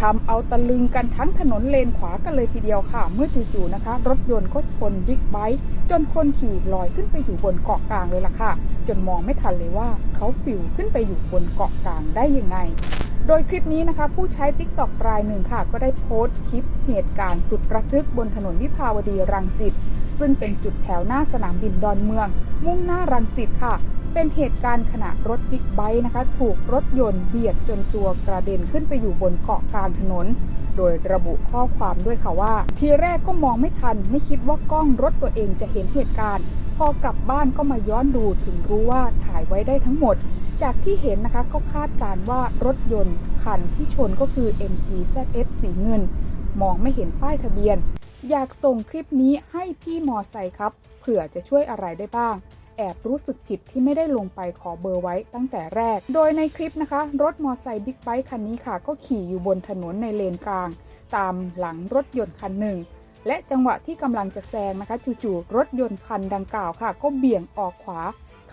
ทำเอาตะลึงกันทั้งถนนเลนขวากันเลยทีเดียวค่ะ เมื่อจู่ๆนะคะ รถยนต์ก็ชนบิ๊กไบค์จนคนขี่ลอยขึ้นไปอยู่บนเกาะกลางเลยล่ะค่ะ จนมองไม่ทันเลยว่าเขาปิวขึ้นไปอยู่บนเกาะกลางได้ยังไงโดยคลิปนี้นะคะ ผู้ใช้ t ิ k t o k รายหนึ่งค่ะ ก็ได้โพสต์คลิปเหตุการณ์สุดระทึกบนถนนวิภาวดีรังสิตซึ่งเป็นจุดแถวหน้าสนามบินดอนเมือง มุ่งหน้ารังสิตค่ะ เป็นเหตุการณ์ขณะรถบิ๊กไบค์นะคะ ถูกรถยนต์เบียดจนตัวกระเด็นขึ้นไปอยู่บนเกาะกลางถนน โดยระบุข้อความด้วยค่ะว่า ทีแรกก็มองไม่ทัน ไม่คิดว่ากล้องรถตัวเองจะเห็นเหตุการณ์ พอกลับบ้านก็มาย้อนดูถึงรู้ว่าถ่ายไว้ได้ทั้งหมด จากที่เห็นนะคะก็คาดการณ์ว่ารถยนต์คันที่ชนก็คือ MG ZF สีเงิน มองไม่เห็นป้ายทะเบียน อยากส่งคลิปนี้ให้พี่มอไซค์ครับ เผื่อจะช่วยอะไรได้บ้าง แอบรู้สึกผิดที่ไม่ได้ลงไปขอเบอร์ไว้ตั้งแต่แรก โดยในคลิปนะคะ รถมอไซค์บิ๊กไบค์คันนี้ค่ะ ก็ขี่อยู่บนถนนในเลนกลาง ตามหลังรถยนต์คันหนึ่ง และจังหวะที่กำลังจะแซงนะคะ จู่ๆรถยนต์คันดังกล่าวค่ะ ก็เบี่ยงออกขวา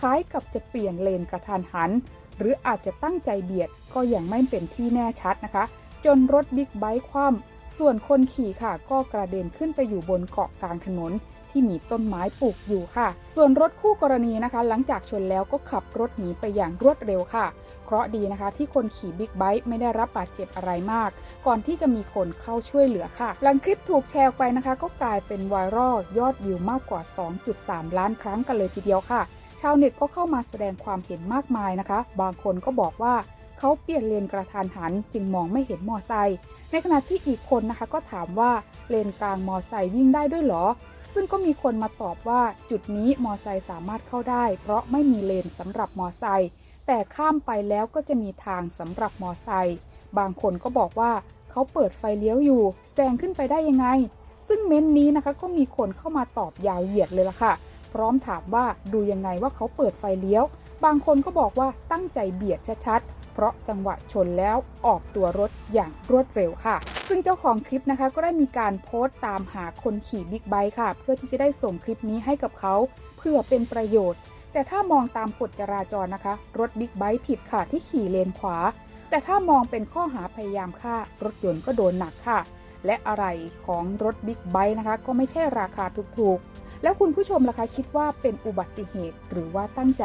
คล้ายกับจะเปลี่ยนเลนกระทันหัน หรืออาจจะตั้งใจเบียดก็ยังไม่เป็นที่แน่ชัดนะคะ จนรถบิ๊กไบค์คว่ำ ส่วนคนขี่ค่ะ ก็กระเด็นขึ้นไปอยู่บนเกาะกลางถนนที่มีต้นไม้ปลูกอยู่ค่ะ ส่วนรถคู่กรณีนะคะ หลังจากชนแล้วก็ขับรถหนีไปอย่างรวดเร็วค่ะ เคราะดีนะคะ ที่คนขี่บิ๊กไบค์ไม่ได้รับบาดเจ็บอะไรมาก ก่อนที่จะมีคนเข้าช่วยเหลือค่ะ หลังคลิปถูกแชร์ไปนะคะ ก็กลายเป็นไวรัลยอดวิวมากกว่า 2.3 ล้านครั้งกันเลยทีเดียวค่ะ ชาวเน็ตก็เข้ามาแสดงความเห็นมากมายนะคะ บางคนก็บอกว่า เขาเปลี่ยนเลนกระทันหันจึงมองไม่เห็นมอไซค์ในขณะที่อีกคนนะคะก็ถามว่าเลนกลางมอไซค์วิ่งได้ด้วยเหรอ ซึ่งก็มีคนมาตอบว่าจุดนี้มอไซค์สามารถเข้าได้ เพราะไม่มีเลนสำหรับมอไซค์แต่ข้ามไปแล้วก็จะมีทางสำหรับมอไซค์บางคนก็บอกว่าเขาเปิดไฟเลี้ยวอยู่แซงขึ้นไปได้ยังไง ซึ่งเม้นต์นี้นะคะก็มีคนเข้ามาตอบยาวเหยียดเลยล่ะค่ะ พร้อมถามว่าดูยังไงว่าเขาเปิดไฟเลี้ยว บางคนก็บอกว่าตั้งใจเบียดชัดๆ เพราะจังหวะชนแล้วออกตัวรถอย่างรวดเร็วค่ะ ซึ่งเจ้าของคลิปนะคะก็ได้มีการโพสต์ตามหาคนขี่บิ๊กไบค์ค่ะ เพื่อที่จะได้ส่งคลิปนี้ให้กับเขา เพื่อเป็นประโยชน์ แต่ถ้ามองตามกฎจราจรนะคะ รถบิ๊กไบค์ผิดค่ะที่ขี่เลนขวา แต่ถ้ามองเป็นข้อหาพยายามฆ่ารถยนต์ก็โดนหนักค่ะ และอะไรของรถบิ๊กไบค์นะคะ ก็ไม่ใช่ราคาถูกๆแล้วคุณผู้ชมล่ะคะคิดว่าเป็นอุบัติเหตุหรือว่าตั้งใจ